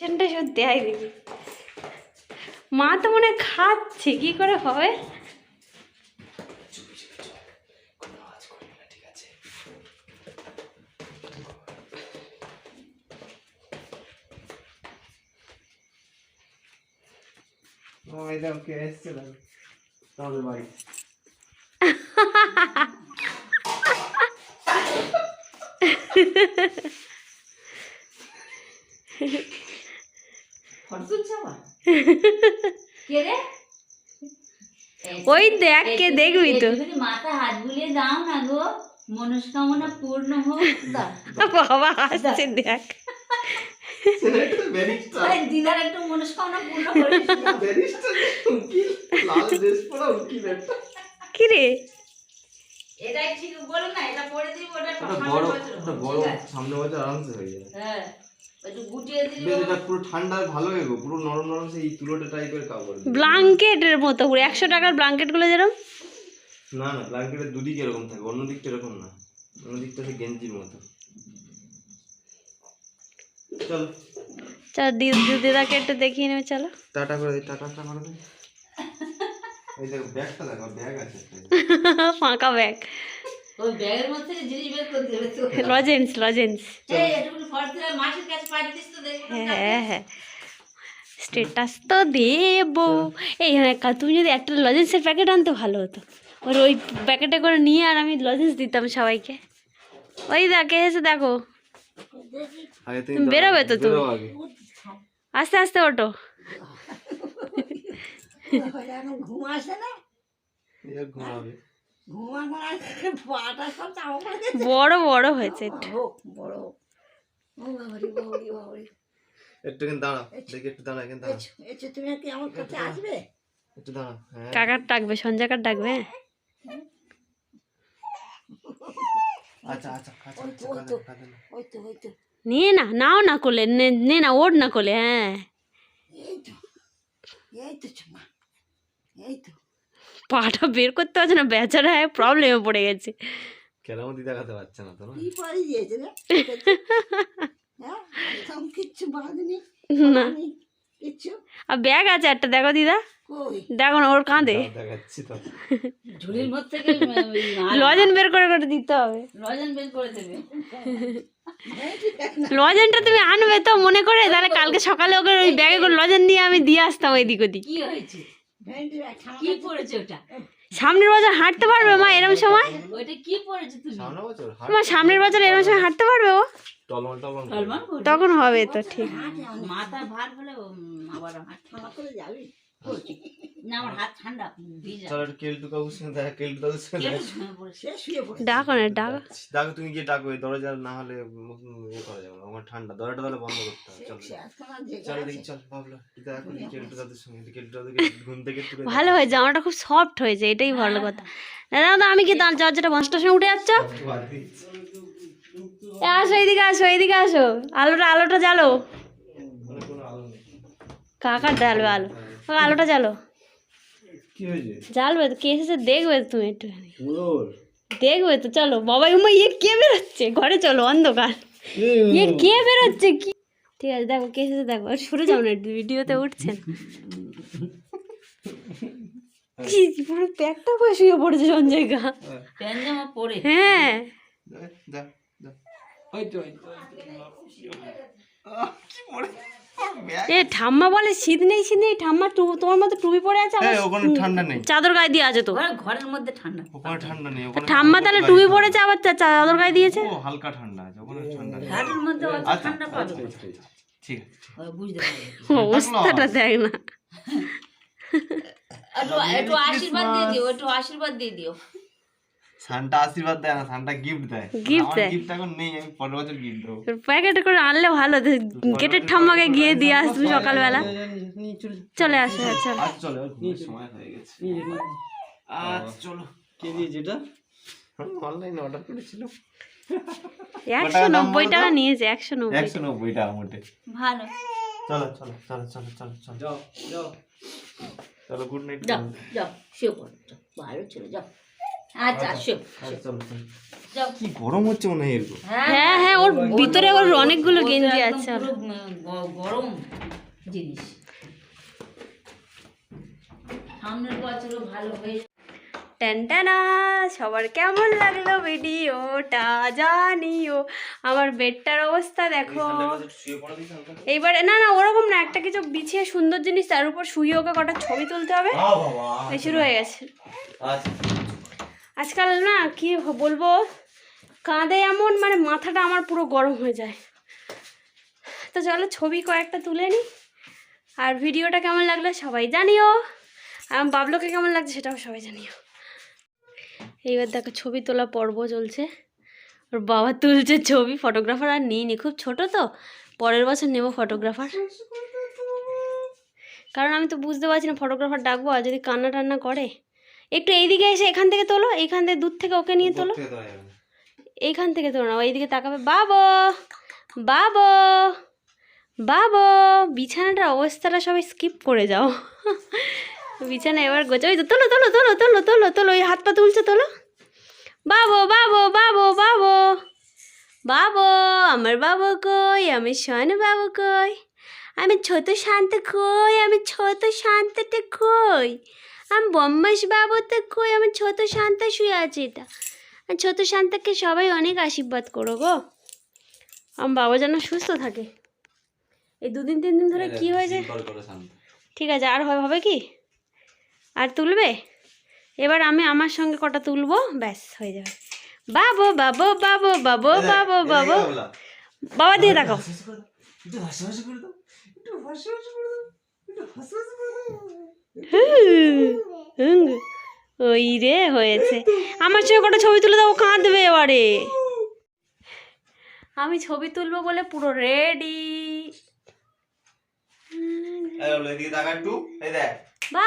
পেশেন্টটা সব দেয় দেখি মা তো মনে খাচ্ছে কি করে হবে? দাও কে এসছে দাও তাহলে ভাই ফটো তুলছে আবার কে রে? ওই দেখ কে দেখবি তো। মাথা হাত বুলিয়ে দাও না গো মনস্কামনা পূর্ণ হোক। বাবা হাসছে দেখ। আরে দিদার একটু মনস্কামনা পূর্ণ কি রে? এটাই ঠিক বলো না এটা পরে দিব ওটা একটা বছর। একটা বড় ঠিক আছে। সামনে বছর আরামসে হয়ে যাবে। হ্যাঁ। একটু গুটিয়ে দিল। এটা পুরো ঠান্ডা ভালো পুরো নরম নরম সেই তুলোটা টাইপের কাপড় ব্লাঙ্কেটের মতো পুরো একশো টাকার ব্লাঙ্কেটগুলো যেরকম না না ব্ল্যাঙ্কেটের দুদিকে এরকম থাকে অন্য দিকটা এরকম না। অন্য দিকটা হচ্ছে গেঞ্জির মতো। চলো। চল দিদাকে একটু দেখিয়ে নেবে চলো। টাটা করে দিই টাটা টাটা করে দিই এই দেখো ব্যাগটা দেখো ব্যাগ আছে ফাঁকা ব্যাগ। ওই ব্যাগের মধ্যে জিনিস বের করে দেবে লজেন্স লজেন্স এই এটুকুনি ফটো মাসির কাছে পাঠিয়ে তো হ্যাঁ হ্যাঁ। স্টেটাস তো দেবো। এই হ্যাঁ তুমি যদি একটা লজেন্সের প্যাকেট আনতে ভালো হতো। ওর ওই প্যাকেটে করে নিয়ে আর আমি লজেন্স দিতাম সবাইকে। ওই দেখে এসে দেখো। বেরোবে তো তুমি? আস্তে আস্তে এখন ঘুম আসে না? ঘুমাবে। বড় বড় হয়েছে একটু দেখি একটু দাঁড়া তুমি কি আমার কাছে আসবে? একটু হ্যাঁ। কাকার ডাকবে সঞ্জয়কার ডাকবে? আচ্ছা আচ্ছা আচ্ছা আচ্ছা নিয়ে না নাও না কোলে নে নে না ওঠ না কোলে হ্যাঁ। এই তো এই তো চুমা এই তো। পাটা বের করতে পারছে না বেচারা প্রবলেমে পড়ে গেছে। কেরামতি দেখাতে পারছে না তো না? কি পরে দিয়েছে রে? হ্যাঁ কিচ্ছু বাঁধনি না। কিচ্ছু। আর ব্যাগ আছে একটা দেখো দিদা। দেখো না ওর মধ্যে লজেন বের করে করে দিতে হবে। লজেন বের করে দেবে। লজেনটা তুমি আনবে তো মনে করে? তাহলে কালকে সকালে ওকে ওই ব্যাগে করে লজেন দিয়ে আমি দিয়ে আসতাম এদিক ওদিক। কি হয়েছে? কি পড়েছে ওটা? সামনের বাজার হাঁটতে পারবে মা এরকম সময়? ওইটা কি পড়েছে তুমি? মা সামনের বাজার এরকম সময় হাঁটতে পারবে ও। তখন হবে তো ঠিক। মাথা ভার হলে আবার হাঁটতে যাবি? না আমার হাত ঠান্ডা ভিজা। চলো একটু কেলটু কাকুর সঙ্গে দেখা কেলটু কাকুর সঙ্গে কেটে দেখা। শুয়ে পড়েছে। সে শুয়ে পড়ে ডাকো না ডাকো। ডাকো তুমি গিয়ে ডাকো দরজা না হলে ইয়ে করা যাবে আমার ঠান্ডা। দরজাটা তাহলে বন্ধ করতে হবে চলো সে আজকাল আর জেগে চলো আছে। দেখি চল ভাবলো দেখো কেলটু কাকুর সঙ্গে কেলটু কাকুকে ঘুম থেকে তুলে ভালো হয়েছে জামাটা খুব সফট হয়েছে এটাই ভালো কথা। দাদা দাদা আমি কি তার দরজাটা পাঁচটার সময় উঠে যাচ্ছ? আসো এইদিকে আসো এইদিকে আসো। আলোটা আলোটা জ্বালো। কোনো আলো নেই কাকার জ্বালবে আলো আলোটা জ্বালো। জ্বালবে তো কে এসেছে দেখবে তুমি একটু দেখবে তো চলো বাবা উমা ইয়ে কে বেরোচ্ছে? ঘরে চলো অন্ধকার। ইয়ে কে বেরোচ্ছে? কি? ঠিক আছে দেখো কে এসেছে দেখো আর সরে যাও না একটু ভিডিওতে উঠছেন কি পুরো প্যাকটা করে শুয়ে পড়েছে সঞ্জয় গা। পরে। হ্যাঁ। এ ঠাম্মা বলে শীত নেই শীত নেই। ঠাম্মা টু তোমার মতো টুপি পরে আছে আবার? হ্যাঁ ওখানে ঠান্ডা নেই। চাদর গায়ে দিয়ে আছে তো। ঘরের মধ্যে ঠান্ডা। ওখানে ঠান্ডা নেই ওখানে ঠাম্মা তাহলে টুপি পরেছে আবার চাদর গায়ে দিয়েছে? ও হালকা ঠান্ডা আছে ওখানে ঠান্ডা নেই। ঘরের মধ্যে আচ্ছা ঠান্ডা পাবে আচ্ছা, আচ্ছা। ঠিক আছে। বুঝতে পারবে অবস্থাটা দেখ না। একটু একটু আশীর্বাদ দিয়ে দিও একটু আশীর্বাদ দিয়ে দিও। সান্টা আশীর্বাদ দেয় না সান্টা গিফট দেয়। আমার দেয়? গিফট এখন নেই আমি পরের বছর গিফট দেবো। প্যাকেট করে আনলে ভালো গেটের ঠাম্মাকে গিয়ে দিয়ে আসবি সকালবেলা। চলে আসো হ্যাঁ, আজ চলো সময় হয়ে গেছে। আজ চলো। কে দিয়েছে এটা? অনলাইনে অর্ডার করেছিলাম একশো নব্বই টাকা নিয়েছে একশো নব্বই। একশো নব্বই টাকা মোটে। ভালো। চলো চলো চলো চলো চলো চলো। যাও যাও। চলো গুড নাইট যাও যাও শুয়ে পড়ো। ভালো ছিল যাও। আচ্ছা আসো। আচ্ছা, কি গরম হচ্ছে মনে হয় এরকম? হ্যাঁ হ্যাঁ ওর ভিতরে ওর অনেকগুলো গেঞ্জি আছে গরম জিনিস। সামনের বছরও ভালো হয়ে ট্যান্টানা সবার কেমন লাগল ভিডিওটা জানিও। আমার বেডটার অবস্থা দেখো। এইবারে না না ওরকম না একটা কিছু বিছিয়ে সুন্দর জিনিস তার উপর শুয়ে ওকে কটা ছবি তুলতে হবে। এই শুরু হয়ে গেছে। আচ্ছা। আজকাল না কি বলব কাঁদে এমন মানে মাথাটা আমার পুরো গরম হয়ে যায়। তো চলো ছবি কয়েকটা তুলে নিই আর ভিডিওটা কেমন লাগল সবাই জানিও, আর বাবলোকে কেমন লাগছে সেটাও সবাই জানিও। এইবার দেখো ছবি তোলা পর্ব চলছে, ওর বাবা তুলছে ছবি ফটোগ্রাফার আর নিইনি খুব ছোট তো, পরের বছর নেব ফটোগ্রাফার কারণ আমি তো বুঝতে পারছি না ফটোগ্রাফার ডাকবো আর যদি কান্না টান্না করে একটু এইদিকে এসে এখান থেকে তোলো এইখান থেকে দূর থেকে ওকে নিয়ে তোলো। এইখান থেকে তোলো না ও এইদিকে তাকাবে বাবো বাবো বাবো বিছানাটার অবস্থাটা সবাই স্কিপ করে যাও। বিছানা এবার গোছা ওই তো তোলো তোলো তোলো তোলো তোলো তোলো ওই হাত পা তুলছে তোলো। বাবো বাবো বাবো বাবো বাবো আমার বাবু কই আমি শোন বাবু কই আমি ছোট শান্ত কই আমি ছোট শান্তটা কই আমি বম্মাস বাবু তো কই আমার ছোট শান্ত শুয়ে আছে এটা। আর ছোট শান্তাকে সবাই অনেক আশীর্বাদ করো গো। আমার বাবা যেন সুস্থ থাকে। এই দুদিন তিন দিন ধরে কি হয়েছে? ঠিক আছে আর হয় হবে কি? আর তুলবে? এবার আমি আমার সঙ্গে কটা তুলবো? ব্যাস হয়ে যাবে। বাবু বাবু বাবু বাবু বাবু বাবু। বাবা দিয়ে দেখো একটু হাসি হাসি করে দাও। একটু হাসি হাসি করে দাও। ওই রে হয়েছে। আমার সঙ্গে কটা ছবি তুলে দাও কাঁদবে এবারে। আমি ছবি তুলবো বলে পুরো রেডি বাবা।